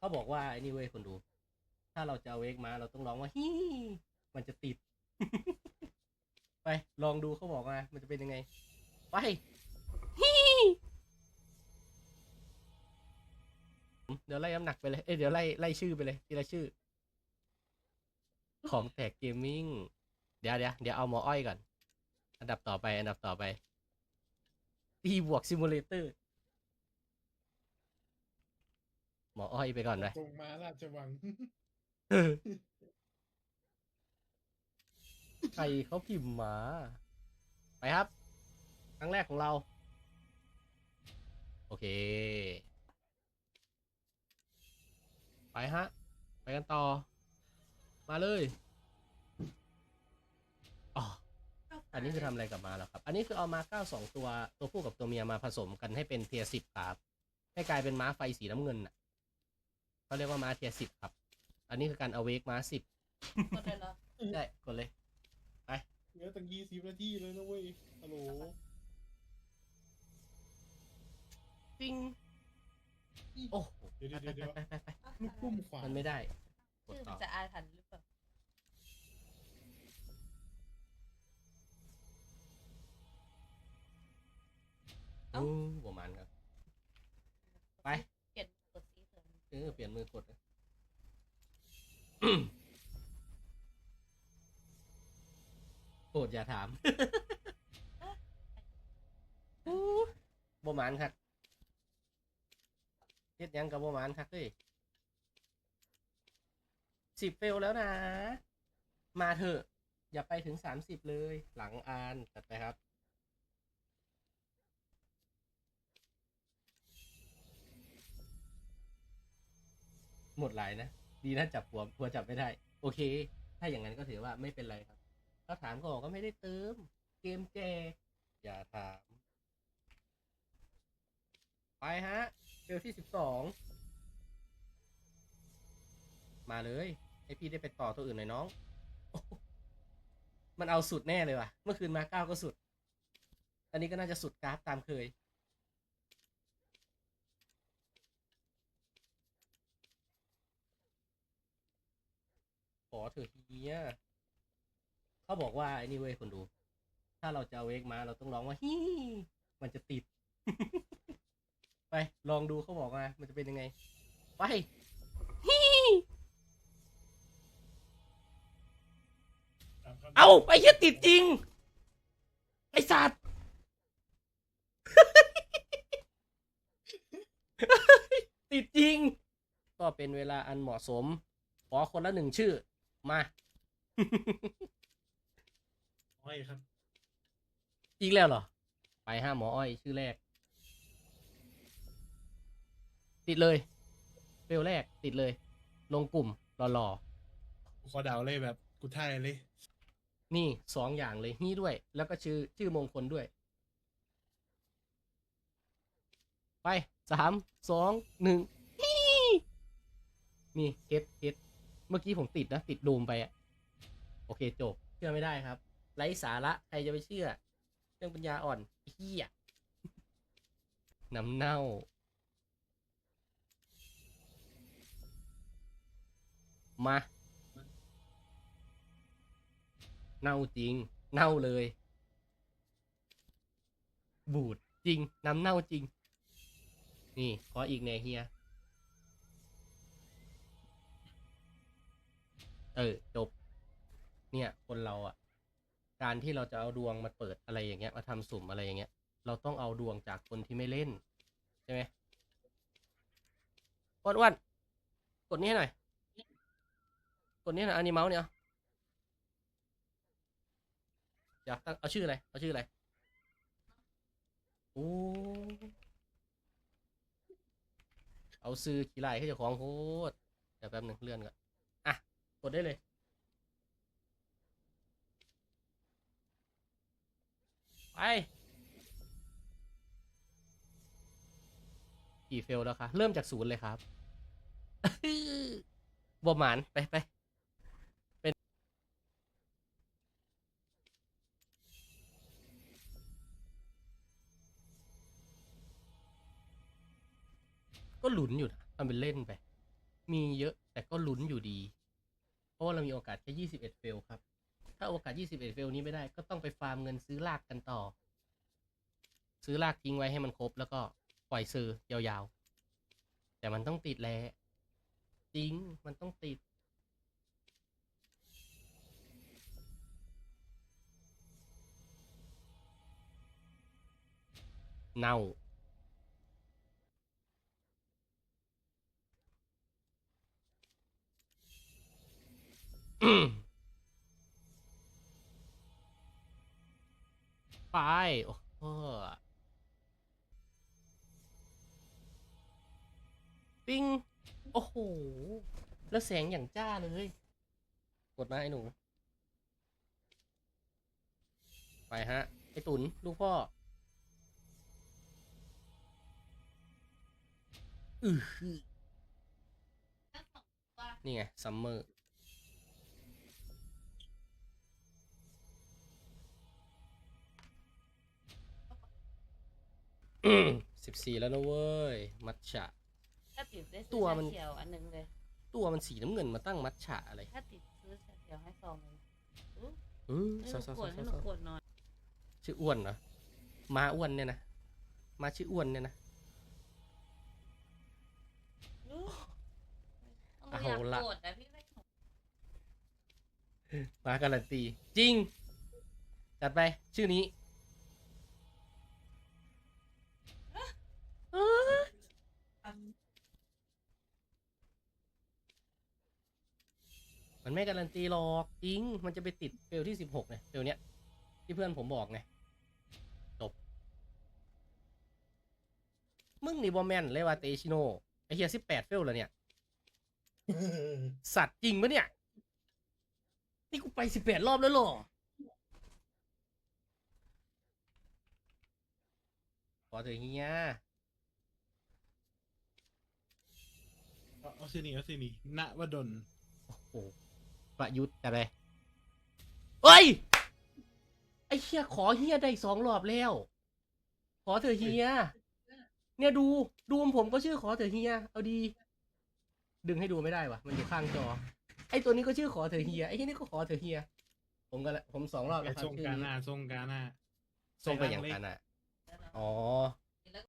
เขาบอกว่าไอ้นี่เว้ยคนดู ถ้าเราจะเอาเวกมาเราต้องร้องว่าฮีมันจะติด ไป ลองดูเขาบอกมา มันจะเป็นยังไง ไปฮีเดี๋ยวไล่น้ำหนักไปเลย เอ้ยเดี๋ยวไล่ไล่ชื่อไปเลยทีละชื่อ ของแตกเกมมิ่ง เดี๋ยวเดี๋ยวเดี๋ยวเอาหมออ้อยก่อน อันดับต่อไป อันดับต่อไปตีบวกซิมูเลเตอร์ ห มออ้อยไปก่อนไหมตรงมาราชวังใครเขาพิมพ์มา ไปครับ ครั้งแรกของเรา โอเค ไปฮะ ไปกันต่อ มาเลยอ๋ออันนี้คือทำอะไรกลับมาแล้วครับ อันนี้คือเอามาเก้าสองตัวตัวผู้กับตัวเมียมาผสมกันให้เป็นเทียสิบครับ ให้กลายเป็นม้าไฟสีน้ำเงินน่ะ เขาเรียกว่าม้าเทียสิบครับ อันนี้คือการเอาเวกม้าสิบกดเลยเหรอได้กดเลย เหลือตั้งยี่สิบนาทีเลยนะเว้ยฮัลโหลปิ้งโอ้โหเดี๋ยวไปเดี๋ยวไปเดี๋ยวไปไปไปลูกพุ่มขวามันไม่ได้ กดชื่อต่มัอนจะอาถรรพ์หรือเปล่าเอ้าอู้ประมาณครับ ไป เปลี่ยนกดสีเสริม เออเปลี่ย นมือกดนะโปรดอย่าถามอู้ประมาณครับเฮ็ดยังกับประมาณครับเฮ้ยสิบเฟลแล้วนะ มาเถอะ อย่าไปถึงสามสิบเลย หลังอ่านจัดไปครับ หมดหลายนะ ดีนะจับหัวหัวจับไม่ได้ โอเค ถ้าอย่างนั้นก็ถือว่าไม่เป็นไรครับถ้าถามก็บอกก็ไม่ได้เติม เกมแจกอย่าถาม ไปฮะเฟลที่สิบสองมาเลยให้พี่ได้ไปต่อตัวอื่นหน่อยน้อง มันเอาสุดแน่เลยว่ะ เมื่อคืนมาเก้าก็สุด อันนี้ก็น่าจะสุดกราฟตามเคย เถอะเฮียเขาบอกว่าไอ้นี่เว้ยคนดู ถ้าเราจะเอาเวกมา เราต้องร้องว่าฮีมันจะติด ไป ลองดูเขาบอกมามันจะเป็นยังไง ไปฮีเอาไปเฮียติดจริง ไอสัตว์ติดจริง ก็เป็นเวลาอันเหมาะสม ขอคนละหนึ่งชื่อ มา อ้อยครับ อีกแล้วเหรอ ไปห้าหมออ้อยชื่อแรก ติดเลยเฟลแรก ติดเลย ลงกลุ่มรอขอเดาเลยแบบกูไทยเลยๆนี่สองอย่างเลยนี่ด้วย แล้วก็ชื่อชื่อมงคลด้วย ไปสามสองหนึ่งฮี่นี่เฮ็ดเฮ็ด เมื่อกี้ผมติดนะ ติดดูมไปอะโอเคจบ เชื่อไม่ได้ครับ ไร้สาระใครจะไปเชื่อ เรื่องปัญญาอ่อนเฮียน้ำเน่า มา เน่าจริง เน่าเลย บูดจริง น้ำเน่าจริง นี่ ขออีกแน่เฮีย ออจบ เนี่ย คนเราอะการที่เราจะเอาดวงมาเปิดอะไรอย่างเงี้ย มาทำสุ่มอะไรอย่างเงี้ย เราต้องเอาดวงจากคนที่ไม่เล่น ใช่ไหมอ้วนอ้วนกดนี้ให้หน่อย กดนี้หน่อยอันนี้เมาส์เนี่ยเอาเดี๋ยวตั้งเอาชื่ออะไร เอาชื่ออะไรโอ้เอาซื้อกี่ไร่ให้เจ้าของโคตรเดี๋ยวแป๊บหนึ่งเลื่อนก่อน กดได้เลย ไปกี่เฟลแล้วคะเริ่มจากศูนย์เลยครับบหมานไปไปเป็นก็หลุนอยู่นะทำเป็นเล่นไป มีเยอะแต่ก็ลุ้นอยู่ดีเพ ราะว่าเรามีโอกาสแค่21เฟลครับ ถ้าโอกาส 21เฟลนี้ไม่ได้ก็ต้องไปฟาร์มเงินซื้อลากกันต่อ ซื้อลากทิ้งไว้ให้มันครบ แล้วก็ปล่อยซื้อยาวๆ แต่มันต้องติดแหล้วจริงมันต้องติด เน่า ไป โอ้โหปิ้ง โอ้โห แล้วแสงอย่างจ้าเลย กดมาไอ้หนู ไปฮะ ไอ้ตุนลูกพ่ออืออนี่ไงซัมเมอร์ สิบสี่แล้วนะเว้ย มัทฉะ ถ้าติดได้ซื้อตัวมัน ชาเขียวอันหนึงเลย ตัวมันสีน้ำเงินมาตั้งมัทฉะอะไรถ้าติดซื้อชาเขียวให้ซองหนึงอู้อืมให้ซหอนูซอขวดซให้อหนูซอขวดหน่อยชื่ออ้วนเหรอมาอ้วนเนี่ยนะมาชื่ออ้วนเนี่ยนะอู้ต้องเอาอยากละโกรธนะพี่ไม่ถูกมาการันตี จริงจัดไปชื่อนี้ มันไม่การันตีหรอกจริง มันจะไปติดเฟลที่สิบหกเนี่ยเฟลเนี้ยที่เพื่อนผมบอกไงจบ มึงนี่บอแมนเลยว่าเตชิโนไอเฮียสิบแปดเฟลแล้วเนี่ย สัตว์จริงปะเนี่ย นี่กูไปสิบแปดรอบแล้วเหรอขอเถอะเฮียเอาเอาชื่อนี้เอาชื่อนี้ณวดลโอ้โห ประยุทธ์อะไรเฮ้ย ไอ้เฮียขอเฮียได้สองรอบแล้ว ขอเถอะเฮีย เนี่ยดู ดูของผมก็ชื่อขอเถอะเฮีย เอาดี ดึงให้ดูไม่ได้วะมันอยู่ข้างจอ ไอ้ตัวนี้ก็ชื่อขอเถอะเฮีย ไอ้ที่นี่ก็ขอเถอะเฮีย ผมก็ละผมสองรอบไอแล้วครับทรงชื่อกานี้หน้าทรงกาหน้าส่งไปอย่างนั้นอะแล้วเราอ๋อ